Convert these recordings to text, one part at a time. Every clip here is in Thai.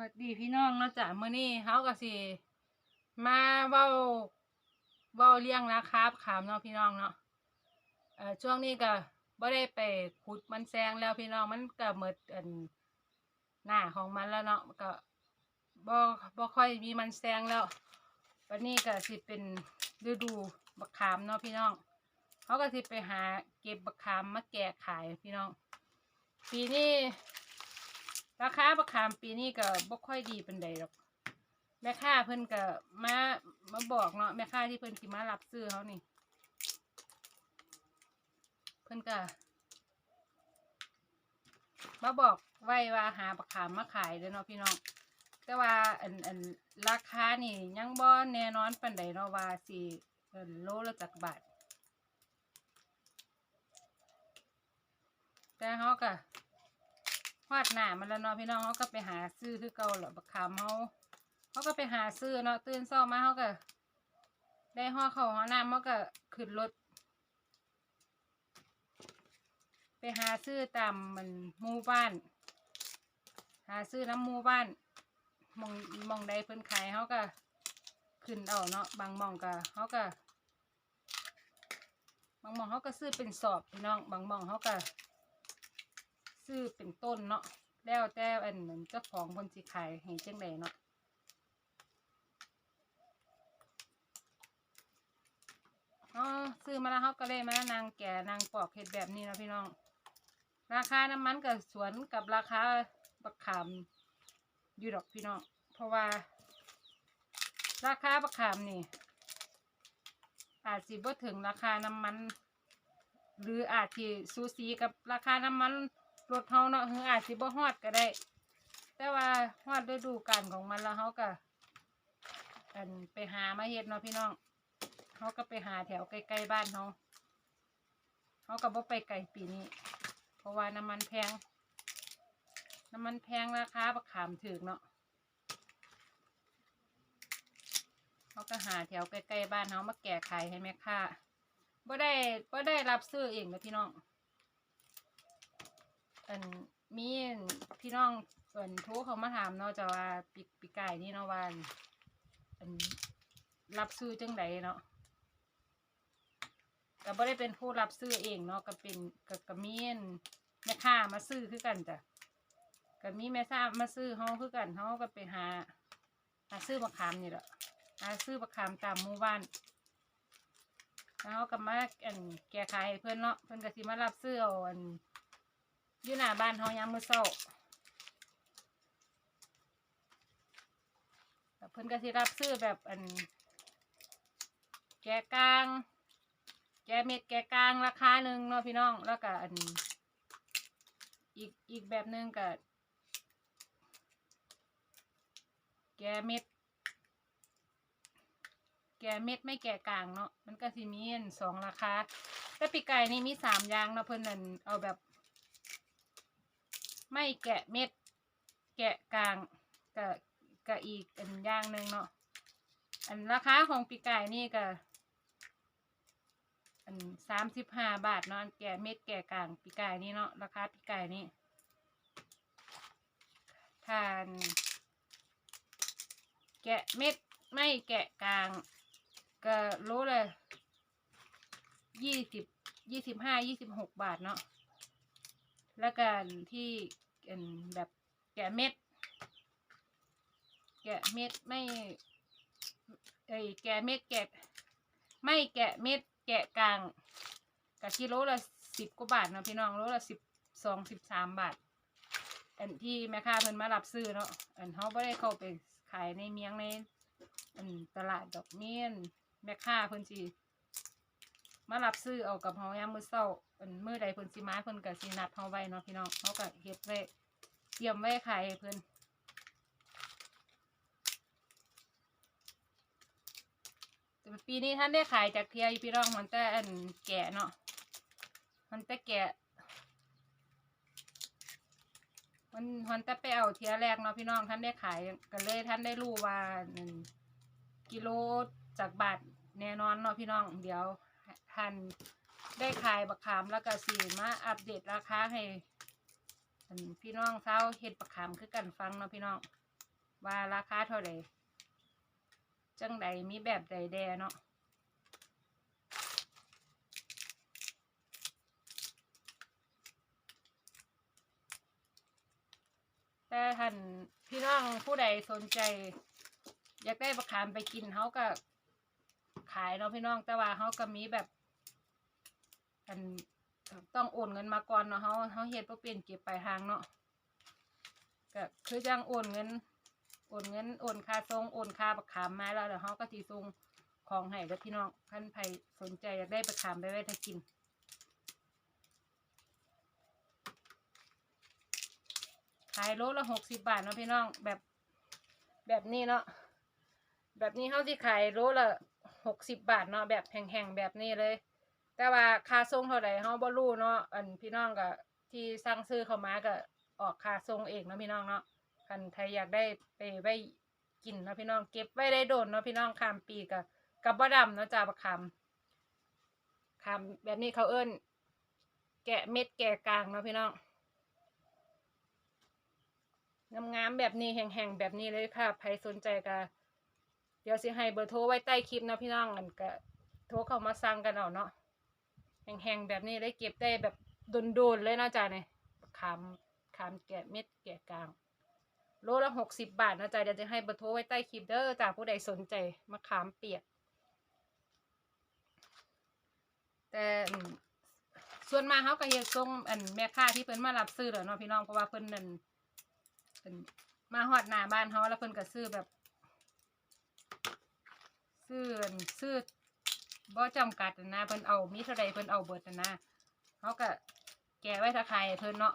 วัสดีพี่น้องเนาะจ้ะมื้อนี้เฮาก็สิมาเว้าเว้าเรื่องราคาขามเนาะพี่น้องเนาะเอ่อช่วงนี้ก็บ่ได้ไปขุดมันแซงแล้วพี่น้องมันก็หมดอันหน้าของมันแล้วเนาะก็บ่บ่ค่อยมีมันแซงแล้ววันนี้ก็สิเป็นฤดูบักขามเนาะพี่น้องเขาก็สิไปหาเก็บบักขามมาแกะขายพี่น้องปีนี้ ราคาบักขามปีนี้ก็บ่ค่อยดีเป็นใดหรอก แม่ค้าเพิ่นก็มามาบอกเนาะแม่ค้าที่เพิ่นสิมารับซื้อเขานี่ เพิ่นก็มาบอกไว้ว่าหาบักขามมาขายเด้อเนาะพี่น้องแต่ว่าอันอันราคานี่ยังบ่แน่นอนปานใดเนาะว่าสี่โลละจักบาทแต่เขาก็ ฮอดหน้ามันแล้วเนาะพี่น้องเขาก็ไปหาซื้อคือเก่าหละบักขามเขาเขาก็ไปหาซื้อเนาะตื่นเช้ามาเขาก็ ได้ห่อเขาห่อน้ำเขาก็ขึ้นรถไปหาซื้อตามมันหมู่บ้าน หาซื้อน้ำหมู่บ้านมองมองใดเพิ่นขายเขาก็ขึ้นเอาเนาะบางมองก็เขาก็บางมองเขาก็ซื้อเป็นสอบพี่น้องบางมองเขาก็ ซื้อเป็นต้นเนาะแล้วแต่อันนั้นเจ้าของคนสิขายให้จังไดเนาะอ๋อซื้อมาแล้วเขาก็เลยมานางแก่นางปอกเห็ดแบบนี้นะพี่น้อง ราคาน้ำมันกับสวนกับราคาบักขามอยู่ดอกพี่น้อง เพราะว่า ราคาบักขามนี่ อาจสิบ่ถึงราคาน้ำมัน หรืออาจสิสูสีกับราคาน้ำมัน รถเฮาเนาะหรืออาจสิบ่ฮอดก็ได้ แต่ว่าฮอดฤดูกาลของมันแล้วเฮาก็อันไปหามาเฮ็ดเนาะพี่น้องเฮาก็ไปหาแถวใกล้ๆบ้านเฮาเฮาก็บ่ไปไกลปีนี้ เพราะว่าน้ำมันแพง น้ำมันแพงราคาบักขามถึกเนาะเฮาก็หาแถวใกล้ๆบ้านเฮามาแก่ขายให้แม่ค้าบ่ได้บ่ได้รับซื้อเองนะพี่น้อง อันมีพี่น้องส่วนโทรเขามาถามเนาะจะว่าปีปีกายนี่เนาะว่าอันอันรับซื้อจังไดเนาะก็บ่ได้เป็นผู้รับซื้อเองเนาะก็เป็นก็ก็มีนแม่ค้ามาซื้อคือกันจ้ะก็มีแม่ค้ามาซื้อเฮาคือกันเฮาก็ไปหาหาซื้อมะขามนี่แหละหาซื้อมะขามตามหมู่บ้านแล้วก็มาอันแก้ไขเพื่อนเนาะเพื่อนก็สิมารับซื้อเอาอัน อยู่หน้าบ้านเฮายามมื้อเช้าแล้วเพื่อนก็สิรับซื้อแบบอัน แกะกลาง แกะเม็ดแกะกลางราคาหนึ่งเนาะพี่น้องแล้วก็อัน อีกอีกแบบหนึ่งก็แกะเม็ด แกะเม็ดไม่แกะกลางเนาะมันก็สิมีอันสองราคาแต่ปีกไก่นี่มีสามอย่างเนาะเพิ่นนั่นเอาแบบ ไม่แกะเม็ด แกะกลางกับกับอีกอันอย่างหนึ่งเนาะอันราคาของปีกไก่นี่ก็อันสามสิบห้าบาทเนาะอันแกะเม็ดแกะกลางปีกไก่นี่เนาะราคาปีกไก่นี่ทานแกะเม็ดไม่แกะกลางก็รู้เลยยี่สิบยี่สิบห้ายี่สิบหกบาทเนาะ แล้วกันที่แบบแกะเม็ด แกะเม็ดไม่เอ้ยแกะเม็ดแกะ ไม่แกะเม็ด แกะกลางกะกิโลละสิบกว่าบาทนะพี่น้องโลละสิบสองสิบสามบาท อันที่แม่ค้าเพิ่นมารับซื้อเนาะอันเขาไม่ได้เข้าไปขายในเมียงในอันตลาดดอกเมียนแม่ค้าเพิ่นสิ มารับซื้อเอากับเฮายามมื้อเช้าอันมื้อใดเพิ่นสิมาเพิ่นก็สินัดเฮาไว้เนาะพี่น้องเฮาก็เฮ็ดไว้เตรียมไว้ขายให้เพิ่นแต่ปีนี้ท่านได้ขายจากเทียพี่น้องมันแต่อันแก่เนาะมันแต่แก่มันมันแต่ไปเอาเทียแรกเนาะพี่น้องท่านได้ขายก็เลยท่านได้รู้ว่านั่นกิโลจากบาทแน่นอนเนาะพี่น้องเดี๋ยว ท่านได้ขายบักขามแล้วก็สีมาอัปเดตราคาให้พี่น้องเศร้าเห็ดบักขามคือกันฟังเนาะพี่น้อง ว่าราคาเท่าไหร่จังใดมีแบบใดแดเนาะแต่ท่านพี่น้องผู้ใดสนใจ อยากได้บักขามไปกินเขาก็ขายเนาะพี่น้องแต่ว่าเขาก็มีแบบ อันต้องโอนเงินมาก่อนเนาะเขาเขาเฮ็ดบ่เป็นเก็บปลายทางเนาะก็คือจังโอนเงินโอนเงินโอนค่าส่งโอนค่าบักขามมาแล้วเดี๋ยวเขาก็สิส่งของให้เด้อพี่น้องท่านใครสนใจอยากได้บักขามไปไว้ถ้ากินขายโลละหกสิบบาทเนาะพี่น้องแบบแบบนี้เนาะแบบนี้เขาที่ขายโลละหกสิบบาทเนาะแบบแห้งๆแบบนี้เลย แต่ว่าค่าส่งเท่าไหร่เขาบ่รู้เนาะอันพี่น้องก็ที่สั่งซื้อเข้ามาก็ออกค่าส่งเองเนาะพี่น้องเนาะคันใครอยากได้ไปไว้กินเนาะพี่น้องเก็บไว้ได้โดนเนาะพี่น้องข้ามปีกับกับบ่ดำเนาะจ้าบักคำคำแบบนี้เขาเอิ้น แกะเม็ดแกะกลางเนาะพี่น้องงามๆแบบนี้แห้งๆแบบนี้เลยค่ะใครสนใจก็เดี๋ยวสิให้เบอร์โทรไว้ใต้คลิปนะพี่น้องกันก็โทรเข้ามาสั่งกันเอาเนาะ แห้งๆแบบนี้ได้เก็บได้แบบโดนๆเลยนะจ๊ะเนี่ยขามขามแกะเม็ดแกะกลาง โลละหกสิบบาทนะจ๊ะเดี๋ยวจะให้เบอร์โทรไว้ใต้คลิปเด้อจ้าผู้ใดสนใจมะขามเปียก แต่ส่วนมาเขาก็เฮ็ดส่งอันแม่ค้าที่เพิ่นมารับซื้อแหล้วเนาะพี่น้องเพราะว่าเพิ่นนั่นเพิ่นมาฮอดหน้าบ้านเขาแล้วเพิ่นก็ซื้อแบบซื้อซื้อ บ่จำกัดนะเพิ่นเอามีเท่าใดเพิ่นเอาเบิดนะเขาก็แกไว้ถ้าใครเพิ่นเนาะ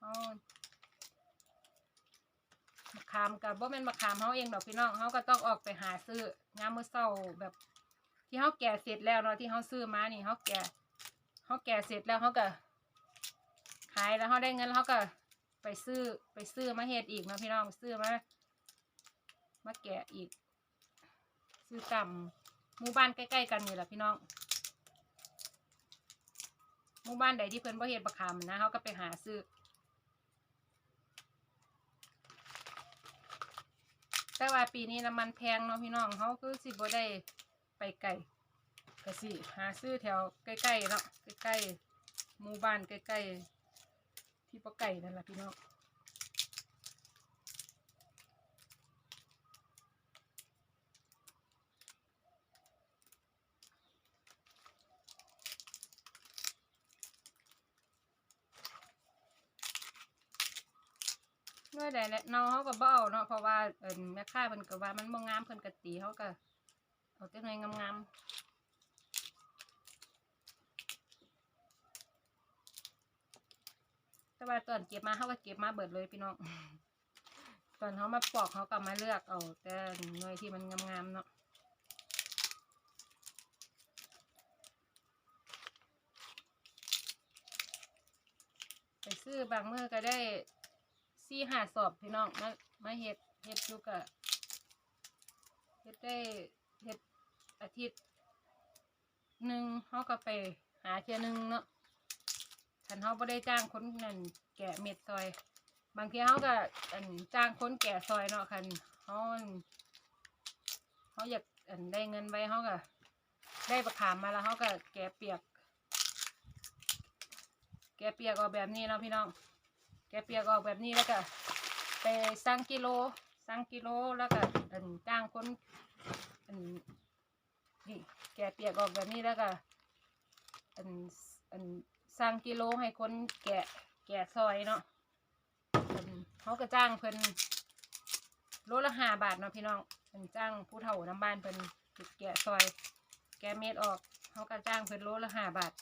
เอามะขามกับบ่แม่นมะขามเขาเองดอกพี่น้องเขาก็ต้องออกไปหาซื้อยามมื้อเช้าแบบ ที่เขาแก่เสร็จแล้วเนาะที่เขาซื้อมานี่เขาแก่เขาแก่เสร็จแล้วเขาก็ขายแล้วเขาได้เงินแล้วเขาก็ไปซื้อไปซื้อมาเฮ็ดอีกเนาะพี่น้องซื้อมา มาแกะอีก ซื้อตำหมู่บ้านใกล้ๆกันนี่แหละพี่น้องหมู่บ้านใดที่เพิ่นบ่เฮ็ดบักขามนะเขาก็ไปหาซื้อแต่ว่าปีนี้น้ำมันแพงเนาะพี่น้องเขาคือสิบ่ได้ไปไกลก็สิหาซื้อแถวใกล้ๆเนาะใกล้ๆหมู่บ้านใกล้ๆที่ปะไก่นั่นแหละพี่น้อง เมื่อใดแหละเนาเขาก็บ่เอาเนาะเพราะว่าเอิ้นแม่ค้าเพิ่นก็ว่ามันบ่งามเพิ่นก็ตีเขาก็เอาแต่หน่วยงามๆแต่ว่าตอนเก็บมาเขาก็เก็บมาเบิดเลยพี่น้อง ตอนเขามาปอกเขาก็มาเลือกเอา แต่หน่วยที่มันงามๆเนาะไปซื้อบางมือก็ได้ สี่ห้าสอบพี่น้องมามาเฮ็ดเฮ็ดอยู่กะเฮ็ดได้เฮ็ดอาทิตย์หนึ่งเขาก็ไปหาเที่ยหนึ่งเนาะคันเขาไม่ได้จ้างคนนั่นแกะเม็ดซอย บางทีเขาก็อันจ้างคนแกะซอยเนาะคันเขาเขาอยากอันได้เงินไว้เขาก็ได้ประขามมาแล้วเขาก็แกะเปียก แกะเปียกออกแบบนี้เนาะพี่น้อง กะเปียกออกแบบนี้แล้วก็ไปสั่งกิโลสั่งกิโลแล้วก็อันจ้างคนอันนี่แกะเปียกออกแบบนี้แล้วก็อันอันสั่งกิโลให้คนแกะแกะซอยเนาะเพิ่นเขาก็จ้างเพิ่นโลละห้าบาทเนาะพี่น้องเพิ่นจ้างผู้เฒ่าน้ำบ้านเพิ่นแกะซอย แกะเม็ดออกเขาก็จ้างเพิ่นโลละห้าบาท